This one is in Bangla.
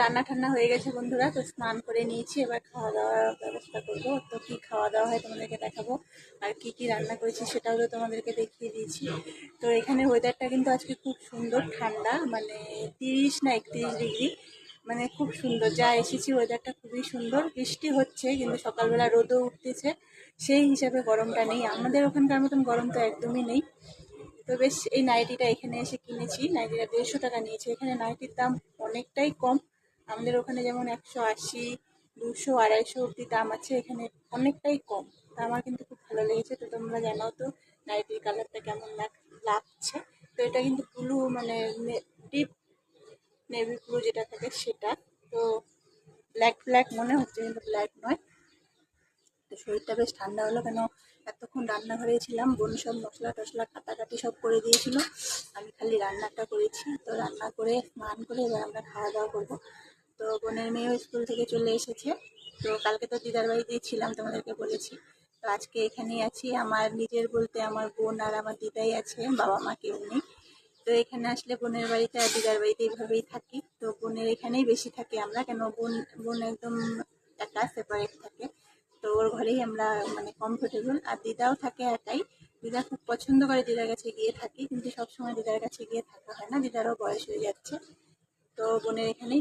রান্না ঠান্না হয়ে গেছে বন্ধুরা, তো স্নান করে নিয়েছি, এবার খাওয়া দাওয়ার ব্যবস্থা করব। তো কি খাওয়া দাওয়া হয় তোমাদেরকে দেখাবো, আর কি কি রান্না করেছি সেটাও তোমাদেরকে দেখিয়ে দিয়েছি। তো এখানে ওয়েদারটা কিন্তু আজকে খুব সুন্দর, ঠান্ডা মানে তিরিশ না একত্রিশ ডিগ্রি মানে খুব সুন্দর। যা এসেছি ওয়েদারটা খুবই সুন্দর, বৃষ্টি হচ্ছে, কিন্তু সকালবেলা রোদও উঠতেছে, সেই হিসাবে গরমটা নেই। আমাদের ওখানকার মতন গরম তো একদমই নেই। তো বেশ, এই নাইটিটা এখানে এসে কিনেছি, নাইটিটা দেড়শো টাকা নিয়েছে। এখানে নাইটির দাম অনেকটাই কম আমাদের ওখানে যেমন একশো আশি, দুশো, আড়াইশো অব্দি দাম আছে, এখানে অনেকটাই কম। তা আমার কিন্তু খুব ভালো লেগেছে, তো তোমরা জানাও তো, নাইটির কালারটা কেমন লাগ- লাগছে। তো এটা কিন্তু ব্লু মানে ডিপ নেভি ব্লু যেটা থাকে সেটা। তো ব্ল্যাক ব্ল্যাক মনে হচ্ছে, কিন্তু ব্ল্যাক নয়। তো শরীরটা বেশ ঠান্ডা হলো কেন, এতক্ষণ রান্নাঘরে ছিলাম, বোন সব মশলা টশলা কাটাকাটি সব করে দিয়েছিল। আমি খালি রান্নাটা করেছি, তো রান্না করে, স্নান করে এবার আমরা খাওয়া দাওয়া করব। তো বোনের মেয়েও স্কুল থেকে চলে এসেছে। তো কালকে তো দিদার বাড়িতেই ছিলাম, তোমাদেরকে বলেছি। তো আজকে এখানেই আছি। আমার নিজের বলতে আমার বোন আর আমার দিদাই আছে, বাবা মা কেউ নেই। তো এখানে আসলে বোনের বাড়িতে আর দিদার বাড়িতে এইভাবেই থাকি। তো বোনের এখানেই বেশি থাকি আমরা, কেন বোন বোন একদম একা সেপারেট থাকে। তো ওর ঘরেই আমরা মানে কমফোর্টেবল আর দিদাও থাকে একাই। দিদা খুব পছন্দ করে দিদার কাছে গিয়ে থাকি, কিন্তু সবসময় দিদার কাছে গিয়ে থাকা হয় না। দিদারও বয়স হয়ে যাচ্ছে। তো বোনের এখানেই